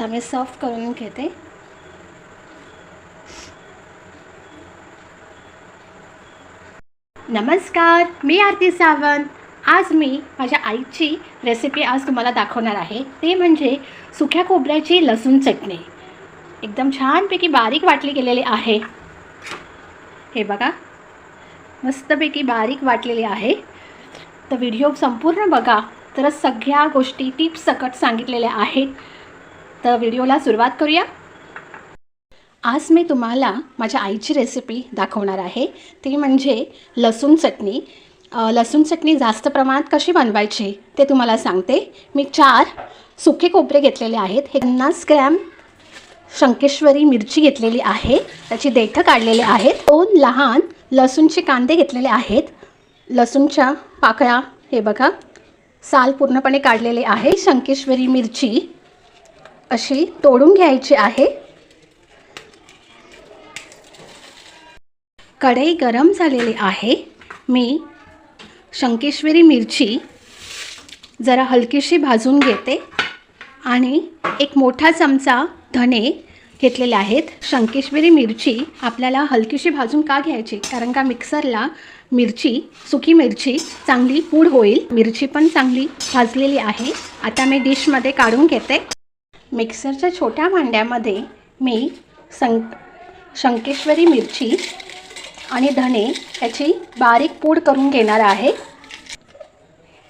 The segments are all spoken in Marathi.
आता मी सॉफ्ट करून घेते. नमस्कार मी आरती सावंत. आज मी माझ्या आईची रेसिपी आज तुम्हाला दाखवणार आहे. ते म्हणजे सुक्या खोबऱ्याची लसूण चटणी. एकदम छानपैकी बारीक वाटली गेलेली आहे. हे बघा मस्तपैकी बारीक वाटलेली आहे. तर व्हिडिओ संपूर्ण बघा. तर सगळ्या गोष्टी टिप्स सकट सांगितलेल्या आहेत. तर व्हिडिओला सुरुवात करूया. आज मी तुम्हाला माझ्या आईची रेसिपी दाखवणार आहे. ती म्हणजे लसूण चटणी. लसूण चटणी जास्त प्रमाणात कशी बनवायची ते तुम्हाला सांगते. मी चार सुके कोपरे घेतलेले आहेत. हे पन्नास ग्रॅम शंकेश्वरी मिरची घेतलेली आहे. त्याची देठं काढलेले आहेत. दोन लहान लसूणचे कांदे घेतलेले आहेत. लसूणच्या पाकळ्या हे बघा साल पूर्णपणे काढलेले आहे. शंकेश्वरी मिरची अशी तोडून घ्यायची आहे. कढई गरम झालेली आहे. मी शंकेश्वरी मिरची जरा हलकीशी भाजून घेते आणि एक मोठा चमचा धने घेतलेले आहेत. शंकेश्वरी मिरची आपल्याला हलकीशी भाजून का घ्यायची? कारण का मिक्सरला मिरची सुकी मिरची चांगली पूड होईल. मिरची पण चांगली भाजलेली आहे. आता मी डिशमध्ये काढून घेते. मिक्सरच्या छोट्या भांड्यामध्ये मी सं शंकेश्वरी मिरची आणि धणे याची बारीक पूड करून घेणार आहे.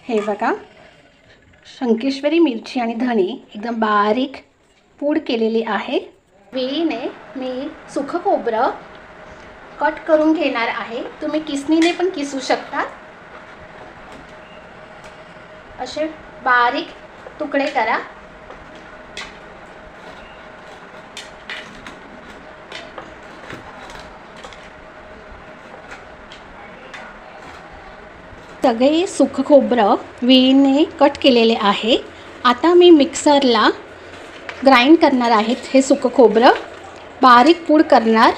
हे बघा. शंकेश्वरी मिरची आणि धणे एकदम बारीक पूड केलेली आहे. वेळीने मी सुखं खोबरं कट करून घेणार आहे. तुम्ही किसनीने पण किसू शकता. असे बारीक तुकडे करा. सगळे सुख खोबरं विळीने कट केलेले आहे. आता मी मिक्सरला ग्राइंड करणार आहेत हे सुकं खोबरं. बारीक पूड करणार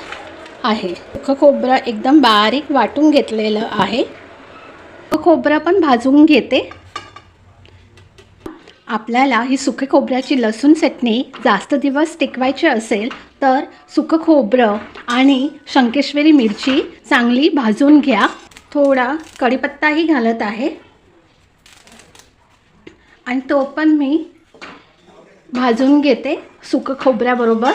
आहे. सुकं खोबरं एकदम बारीक वाटून घेतलेलं आहे. सुकं खोबरं पण भाजून घेते. आपल्याला ही सुके खोबऱ्याची लसूण चटणी जास्त दिवस टिकवायची असेल तर सुकं खोबरं आणि शंकेश्वरी मिरची चांगली भाजून घ्या. थोडा कढीपत्ताही घालत आहे. आणि तो पण मी भाजून घेते सुकं खोबऱ्याबरोबर.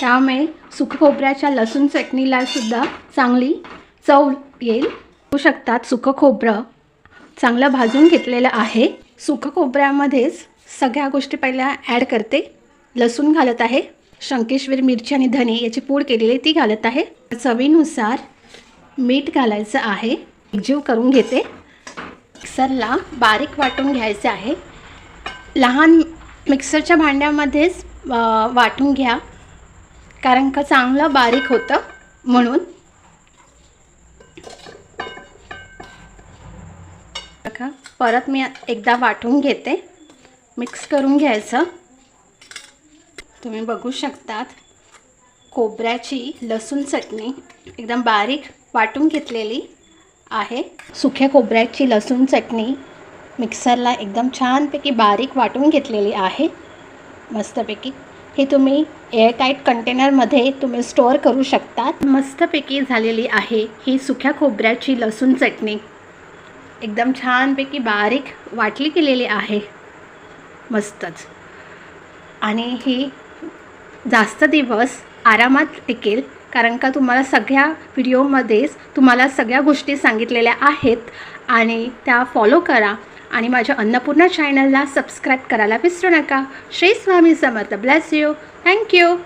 त्यामुळे सुकं खोबऱ्याच्या लसूण चटणीलासुद्धा चांगली चव येईल. होऊ शकतात सुकं खोबरं चांगलं भाजून घेतलेलं आहे. सुकं खोबऱ्यामध्येच सगळ्या गोष्टी पहिल्या ॲड करते. लसूण घालत आहे. शंकेश्वरी मिरची आणि धने याची पूड केलेली ती घालत आहे. चवीनुसार मीठ घालायचं आहे. एकजीव करून घेते. मिक्सरला बारीक वाटून घ्यायचं आहे. लहान मिक्सरच्या भांड्यामध्येच वाटून घ्या. कारण का चांगलं बारीक होतं म्हणून. परत मी एकदा वाटून घेते. मिक्स करून घ्यायचं. तुम्ही बघू शकतात खोबऱ्याची लसूण चटणी एकदम बारीक वाटून घेतलेली आहे. सुक्या खोबऱ्याची लसूण चटणी मिक्सरला एकदम छानपैकी बारीक वाटून घेतलेली आहे. मस्तपैकी हे तुम्ही एअरटाईट कंटेनरमध्ये तुम्ही स्टोअर करू शकतात. मस्तपैकी झालेली आहे ही सुक्या खोबऱ्याची लसूण चटणी. एकदम छानपैकी बारीक वाटली गेलेली आहे. मस्तच. आणि ही जास्त दिवस आरामात टिकेल कारण का तुम्हाला सगळ्या व्हिडिओमध्येच तुम्हाला सगळ्या गोष्टी सांगितलेल्या आहेत आणि त्या फॉलो करा. आणि माझ्या अन्नपूर्णा चॅनलला सबस्क्राईब करायला विसरू नका. Shri Swami Samarth. Bless you thank you